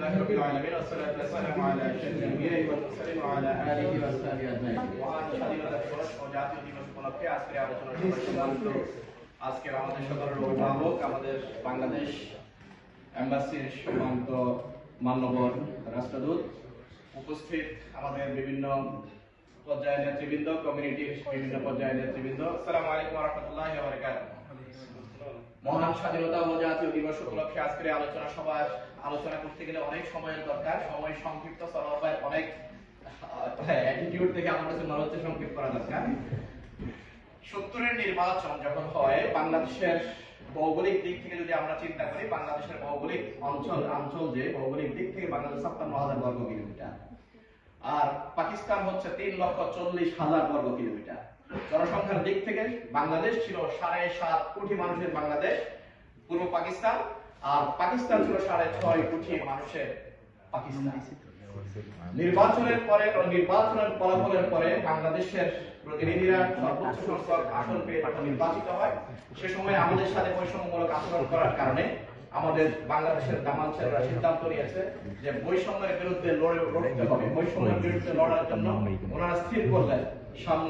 لله رب العالمين والصلاة والسلام على أشرف الأنبياء والمرسلين وعلى آله وصحبه أجمعين মহান স্বাধীনতা দিবস ও জাতীয় দিবস উপলক্ষে আজকের আলোচনা সভায় সম্মানিত আজকের আমাদের সকলের অভিভাবক আমাদের বাংলাদেশ এম্বাসির সম্মানিত মান্যবর রাষ্ট্রদূত উপস্থিত আমাদের বিভিন্ন পর্যায়ের নেতৃবৃন্দ কমিউনিটির বিভিন্ন পর্যায়ের নেতৃবৃন্দ আসসালামু আলাইকুম ওয়া রাহমাতুল্লাহি ওয়া বারাকাতুহু মহান স্বাধীনতা ও জাতীয় দিবস উপলক্ষে আজকের আলোচনা সভায় আলোচনা করতে গেলে অনেক সময়ের দরকার। সময় সংক্ষিপ্ত সরলভাবে অনেক অ্যাটিটিউড থেকে আমার কাছে মনে হচ্ছে সংক্ষিপ্ত করা দরকার। সত্তরের নির্বাচন যখন হয়, বাংলাদেশের ভৌগোলিক দিক থেকে যদি আমরা চিন্তা করি, বাংলাদেশের ভৌগোলিক অঞ্চল অঞ্চল যে, ভৌগোলিক দিক থেকে বাংলাদেশ ছাপ্পান্ন হাজার বর্গ কিলোমিটার। আর পাকিস্তান হচ্ছে তিন লক্ষ চল্লিশ হাজার বর্গ কিলোমিটার। জনসংখ্যার দিক থেকে বাংলাদেশ ছিল সাড়ে সাত কোটি মানুষের বাংলাদেশ, পূর্ব পাকিস্তান, আর পাকিস্তান ছিল সাড়ে ছয় কোটি মানুষের পাকিস্তান। নির্বাচনের পরে নির্বাচনের ফলাফলের পরে বাংলাদেশের প্রতিনিধিরা সর্বোচ্চ সংখ্যক আসন পেয়ে যখন নির্বাচিত হয়, সে সময় আমাদের সাথে বৈষম্যমূলক আচরণ করার কারণে আমাদের বাংলাদেশের জামানছেরা সিদ্ধান্ত নিয়েছে যে বৈষম্যের বিরুদ্ধে লড়ে লড়তে হবে। বৈষম্যের বিরুদ্ধে লড়ার জন্য ওনারা স্থির করলেন সাম্য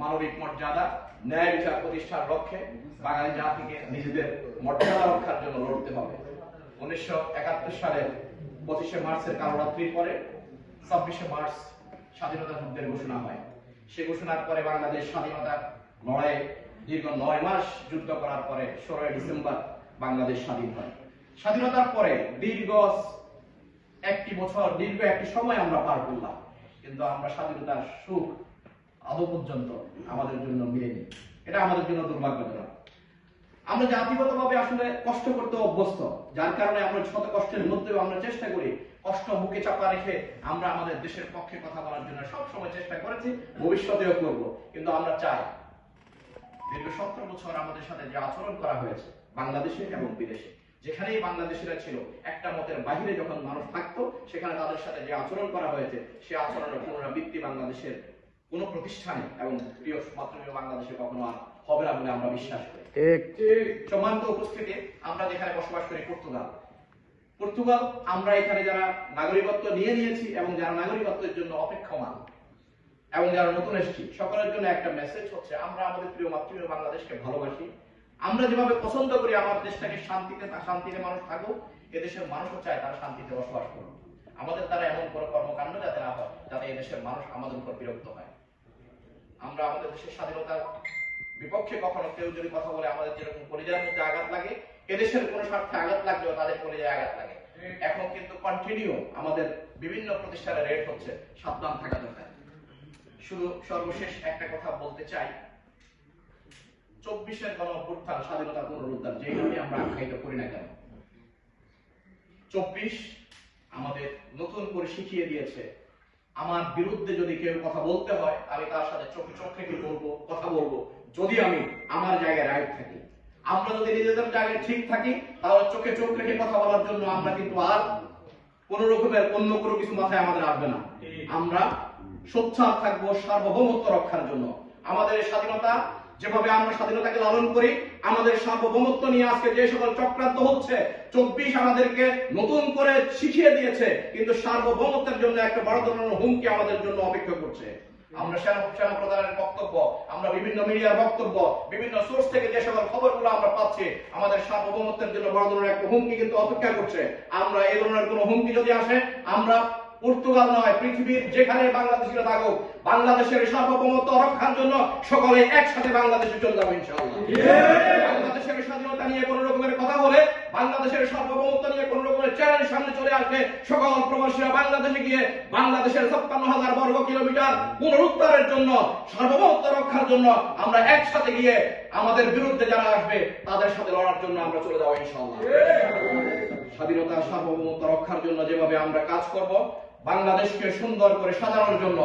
মানবিক মর্যাদা, ন্যায় বিচার প্রতিষ্ঠার লক্ষ্যে বাঙালি জাতিকে নিজেদের মর্যাদা রক্ষার জন্য লড়তে হবে। উনিশশো একাত্তর সালের পঁচিশে মার্চের কালরাত্রির পরে ছাব্বিশে মার্চ স্বাধীনতা যুদ্ধের ঘোষণা হয়। সে ঘোষণার পরে বাংলাদেশ স্বাধীনতা লড়াই দীর্ঘ নয় মাস যুদ্ধ করার পরে ষোলোই ডিসেম্বর বাংলাদেশ স্বাধীন হয়। স্বাধীনতার পরে দীর্ঘ একটি বছর, দীর্ঘ একটি সময় আমরা পার করলাম। কিন্তু আমরা স্বাধীনতার সুখ আদৌ পর্যন্ত আমাদের জন্য মিলেনি। এটা আমাদের জন্য দুর্ভাগ্যজনক। আমরা জাতিগতভাবে আসলে কষ্ট করতে অভ্যস্ত, যার কারণে আমরা শত কষ্টের মধ্যেও আমরা চেষ্টা করি, কষ্ট বুকে চাপা রেখে আমরা আমাদের দেশের পক্ষে কথা বলার জন্য সব সময় চেষ্টা করেছি, ভবিষ্যতেও করব। কিন্তু আমরা চাই, দীর্ঘ সতেরো বছর আমাদের সাথে যে আচরণ করা হয়েছে, বাংলাদেশে এবং বিদেশে, যেখানেই বাংলাদেশিরা ছিল, একটা মতের বাহিরে যখন মানুষ থাকতো, সেখানে তাদের সাথে যে আচরণ করা হয়েছে, সে আচরণের পুনরাবৃত্তি বাংলাদেশের কোনো প্রতিষ্ঠানে এবং প্রিয় মাতৃভূমি বাংলাদেশে কখনো আর হবে না বলে আমরা বিশ্বাস করি। সম্মানিত উপস্থিতি আমরা যেখানে বসবাস করি পর্তুগাল। পর্তুগাল আমরা এখানে যারা নাগরিকত্ব নিয়ে নিয়েছি এবং যারা নাগরিকত্বের জন্য অপেক্ষমান এবং যারা নতুন এসেছি সকলের জন্য একটা মেসেজ হচ্ছে আমরা আমাদের প্রিয় মাতৃভূমি বাংলাদেশকে ভালোবাসি। আমরা যেভাবে পছন্দ করি আমার দেশটাকে শান্তিতে শান্তিতে মানুষ থাকুক এদেশের মানুষও চায় তারা শান্তিতে বসবাস করুক। আমাদের দ্বারা এমন কোনো কর্মকাণ্ড যাতে না হয় যাতে এদেশের মানুষ আমাদের উপর বিরক্ত হয়। আমরা আমাদের দেশের স্বাধীনতার বিপক্ষে কখনো কেউ যদি কথা বলে আমাদের যেরকম পরিচয়ের মধ্যে আঘাত লাগে, এদেশের কোনো স্বার্থে আঘাত লাগলেও তাদের পরিচয়ে আঘাত লাগে। এখন কিন্তু কন্টিনিউ আমাদের বিভিন্ন প্রতিষ্ঠানে রেট হচ্ছে সাবধান থাকা দরকার। শুধু সর্বশেষ একটা কথা বলতে চাই। চব্বিশের গণ অভ্যুত্থান স্বাধীনতা পুনরুদ্ধার নামে আমরা আখ্যায়িত করি না কেন। চব্বিশ আমাদের নতুন করে শিখিয়ে দিয়েছে আমার বিরুদ্ধে যদি কেউ কথা বলতে হয় আমি তার সাথে চোখে চোখ কি বলব কথা বলব যদি আমি আমার জায়গায় রাইট থাকি। আমরা যদি নিজেদের জায়গায় ঠিক থাকি তাহলে চোখে চোখ রেখে কথা বলার জন্য আমরা কিন্তু আর কোন রকমের অন্য কোনো কিছু মাথায় আমাদের আসবে না। আমরা সোচ্চার থাকব সার্বভৌমত্ব রক্ষার জন্য। আমাদের স্বাধীনতা যেভাবে আমরা স্বাধীনতাকে লালন করি, আমাদের সার্বভৌমত্ব নিয়ে আজকে যে সকল চক্রান্ত হচ্ছে, চব্বিশ আমাদেরকে নতুন করে শিখিয়ে দিয়েছে, কিন্তু সার্বভৌমত্বের জন্য একটা বড় ধরনের হুমকি আমাদের জন্য অপেক্ষা করছে। আমরা সেনা বক্তব্য, আমরা বিভিন্ন মিডিয়ার বক্তব্য, বিভিন্ন সোর্স থেকে যে সকল খবরগুলো আমরা পাচ্ছি, আমাদের সার্বভৌমত্বের জন্য বড় ধরনের একটা হুমকি কিন্তু অপেক্ষা করছে। আমরা এই ধরনের কোনো হুমকি যদি আসে, আমরা পর্তুগাল নয় পৃথিবীর যেখানে বাংলাদেশিরা থাকুক বাংলাদেশের সার্বভৌমত্ব রক্ষার জন্য সকলে একসাথে বাংলাদেশে চলে যাব ইনশাআল্লাহ। বাংলাদেশের স্বাধীনতা নিয়ে কোন রকমের কথা বলে বাংলাদেশের সার্বভৌমত্ব নিয়ে কোন রকমের চ্যালেঞ্জ সামনে চলে আসবে সকল প্রবাসীরা বাংলাদেশে গিয়ে বাংলাদেশের ছাপ্পান্ন হাজার বর্গ কিলোমিটার পুনরুদ্ধারের জন্য সার্বভৌমত্ব রক্ষার জন্য আমরা একসাথে গিয়ে আমাদের বিরুদ্ধে যারা আসবে তাদের সাথে লড়ার জন্য আমরা চলে যাব ইনশাআল্লাহ। স্বাধীনতা সার্বভৌমত্ব রক্ষার জন্য যেভাবে আমরা কাজ করব বাংলাদেশকে সুন্দর করে সাজানোর জন্য